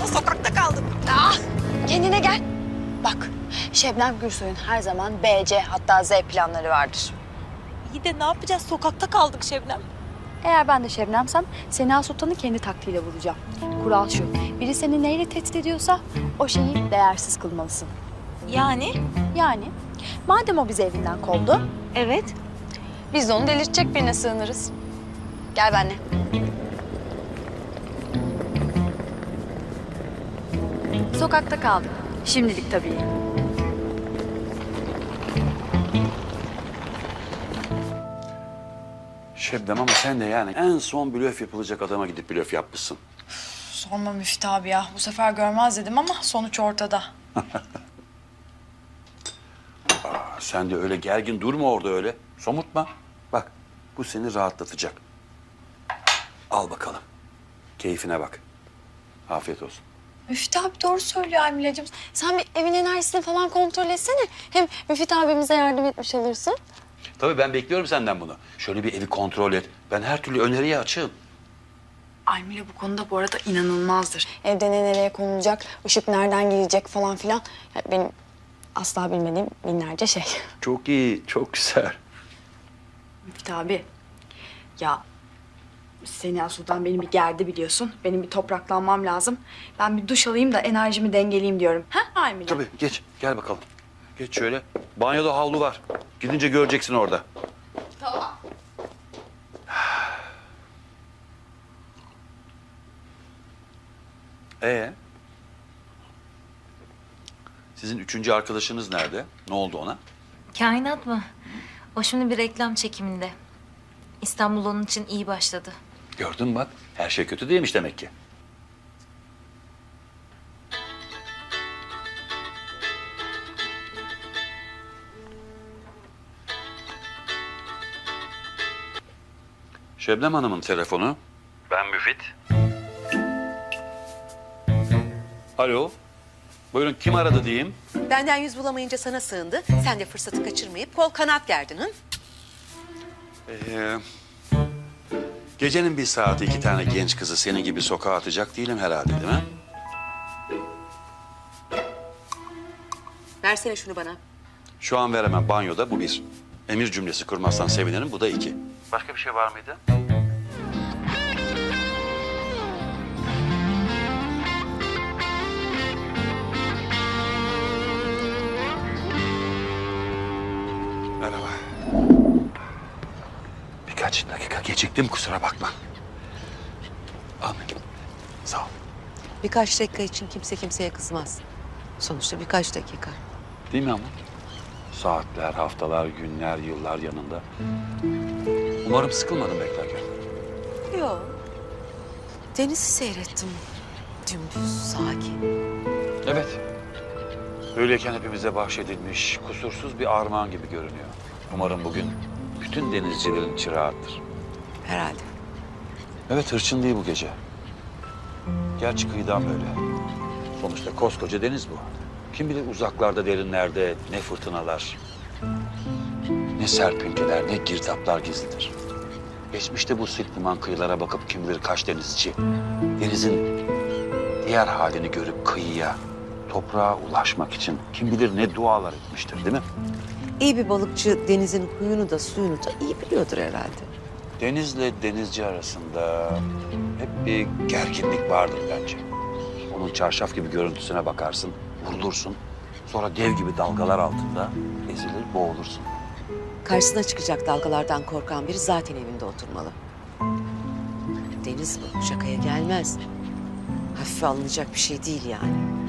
ama sokakta kaldık. Ah, kendine gel. Bak, Şebnem Gürsoy'un her zaman B, C hatta Z planları vardır. İyi de ne yapacağız? Sokakta kaldık Şebnem. Eğer ben de Şebnem'sem Sena Sultan'ı kendi taktiğiyle vuracağım. Kural şu, biri seni neyle tehdit ediyorsa o şeyi değersiz kılmalısın. Yani? Yani madem o bizi evinden kovdu, Evet. biz de onu delirtecek birine sığınırız. Gel benimle. Sokakta kaldık. Şimdilik tabii. Şebnem ama sen de yani en son blöf yapılacak adama gidip blöf yapmışsın. Sorma Müftü abi ya. Bu sefer görmez dedim ama sonuç ortada. Sen de öyle gergin durma orada öyle. Somurtma. Bak bu seni rahatlatacak. Al bakalım. Keyfine bak. Afiyet olsun. Müftü abi doğru söylüyor Emile'cim. Sen bir evin enerjisini falan kontrol etsene. Hem Müfit abimize yardım etmiş olursun. Tabii ben bekliyorum senden bunu. Şöyle bir evi kontrol et. Ben her türlü öneriye açığım. Aymile bu konuda bu arada inanılmazdır. Evde ne nereye konulacak, ışık nereden girecek falan filan. Ya Benim asla bilmediğim binlerce şey. Çok iyi, çok güzel. Müftü abi. Ya Sena Sultan beni bir gerdi biliyorsun. Benim bir topraklanmam lazım. Ben bir duş alayım da enerjimi dengeleyeyim diyorum. Ha Aymile? Tabii geç, gel bakalım. Geç şöyle. Banyoda havlu var. Gidince göreceksin orada. Tamam. Ee? Sizin üçüncü arkadaşınız nerede? Ne oldu ona? Kainat mı? O şimdi bir reklam çekiminde. İstanbul onun için iyi başladı. Gördün mü bak. Her şey kötü değilmiş demek ki. Şebnem Hanım'ın telefonu. Ben Müfit. Alo. Buyurun kim aradı diyeyim? Benden yüz bulamayınca sana sığındı. Sen de fırsatı kaçırmayıp kol kanat gerdin. Hı? Ee, gecenin bir saati iki tane genç kızı senin gibi sokağa atacak değilim herhalde değil mi? Versene şunu bana. Şu an veremem banyoda bu bir. Emir cümlesi kurmazsan sevinirim bu da iki. Başka bir şey var mıydı? Geciktim kusura bakma. Amin. Sağ ol. Birkaç dakika için kimse kimseye kızmaz. Sonuçta birkaç dakika. Değil mi ama? Saatler, haftalar, günler, yıllar yanında. Umarım sıkılmadın beklerken. Yok. Denizi seyrettim. Dümdüz, sakin. Evet. Öyleyken hepimize bahşedilmiş, kusursuz bir armağan gibi görünüyor. Umarım bugün bütün denizcilerin çırağıdır. Herhalde. Evet, hırçın değil bu gece. Gerçi kıyıdan böyle. Sonuçta koskoca deniz bu. Kim bilir uzaklarda, derinlerde ne fırtınalar, ne serpintiler, ne girdaplar gizlidir. Geçmişte bu sık liman kıyılara bakıp kim bilir kaç denizci, denizin diğer halini görüp kıyıya, toprağa ulaşmak için kim bilir ne dualar etmiştir değil mi? İyi bir balıkçı denizin huyunu da suyunu da iyi biliyordur herhalde. Denizle denizci arasında hep bir gerginlik vardır bence. Onun çarşaf gibi görüntüsüne bakarsın, vurulursun. Sonra dev gibi dalgalar altında ezilir, boğulursun. Karşısına çıkacak dalgalardan korkan biri zaten evinde oturmalı. Deniz bu, şakaya gelmez. Hafife alınacak bir şey değil yani.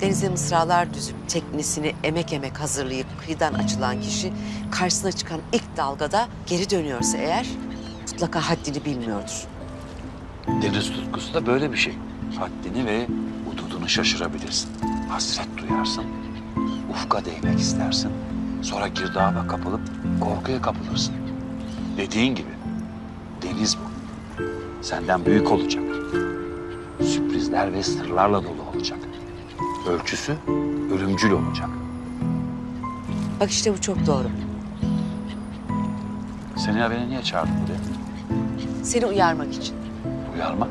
Denize mısralar düzüp teknesini emek emek hazırlayıp kıyıdan açılan kişi karşısına çıkan ilk dalgada geri dönüyorsa eğer mutlaka haddini bilmiyordur. Deniz tutkusu da böyle bir şey. Haddini ve hududunu şaşırabilirsin. Hasret duyarsın, ufka değmek istersin. Sonra girdaba kapılıp korkuya kapılırsın. Dediğin gibi deniz bu. Senden büyük olacak. Sürprizler ve sırlarla dolu olacak. Ölçüsü ölümcül olacak. Bak işte bu çok doğru. Seni beni niye çağırdın buraya? Seni uyarmak için. Uyarmak.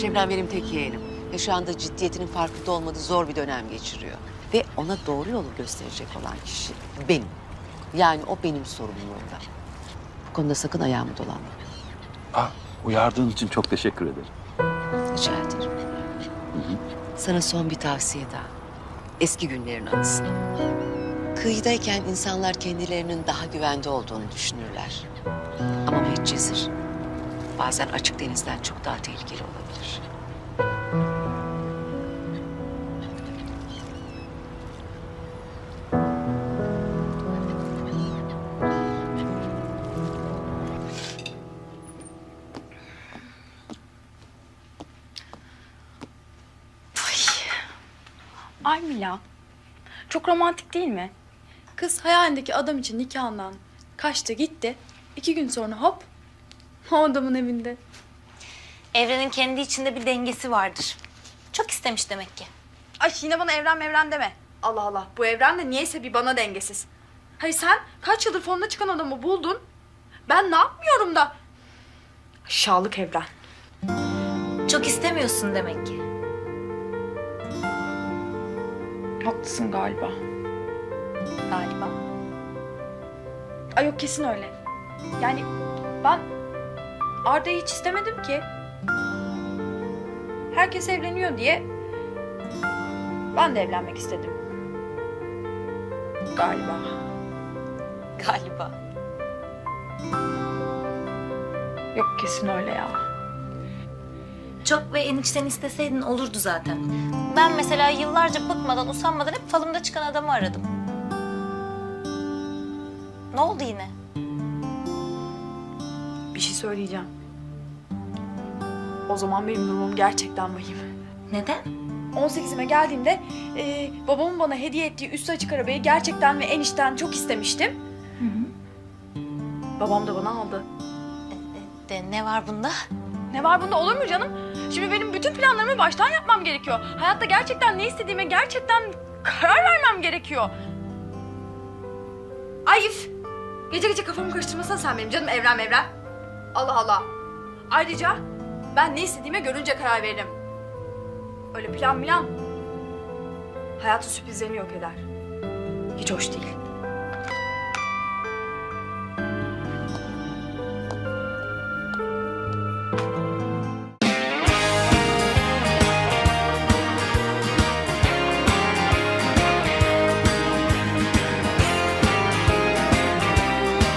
Şebnem benim tek yeğenim. Ve şu anda ciddiyetinin farkında olmadığı zor bir dönem geçiriyor. Ve ona doğru yolu gösterecek olan kişi benim. Yani o benim sorumluluğumda. Bu konuda sakın ayağımı dolanma. Ah, uyardığın için çok teşekkür ederim. Sana son bir tavsiye daha. Eski günlerin anısına. Kıyıdayken insanlar kendilerinin daha güvende olduğunu düşünürler. Ama Medcezir bazen açık denizden çok daha tehlikeli olabilir. Ay Mila. Çok romantik değil mi? Kız hayalindeki adam için nikahından kaçtı gitti. İki gün sonra hop o adamın evinde. Evrenin kendi içinde bir dengesi vardır. Çok istemiş demek ki. Ay yine bana evren mevren deme. Allah Allah bu evren de niyeyse bir bana dengesiz. Hayır sen kaç yıldır fonda çıkan adamı buldun. Ben ne yapmıyorum da. Aşağılık evren. Çok istemiyorsun demek ki. Haklısın galiba. Galiba. Ay yok kesin öyle. Yani ben Arda'yı hiç istemedim ki. Herkes evleniyor diye ben de evlenmek istedim. Galiba. Galiba. Yok kesin öyle ya. Çok ve en içten isteseydin olurdu zaten. Ben mesela yıllarca bıkmadan, usanmadan hep falımda çıkan adamı aradım. Ne oldu yine? Bir şey söyleyeceğim. O zaman benim durumum gerçekten vahim. Neden? 18'ime geldiğimde e, babamın bana hediye ettiği üstü açık arabayı gerçekten ve en içten çok istemiştim. Babam da bana aldı. De ne var bunda? Ne var bunda olur mu canım? Şimdi benim bütün planlarımı baştan yapmam gerekiyor. Hayatta gerçekten ne istediğime gerçekten karar vermem gerekiyor. Ay! Gece gece kafamı karıştırmasana sen benim canım evren evren. Allah Allah. Ayrıca ben ne istediğime görünce karar veririm. Öyle plan plan. Hayatın sürprizlerini yok eder. Hiç hoş değil.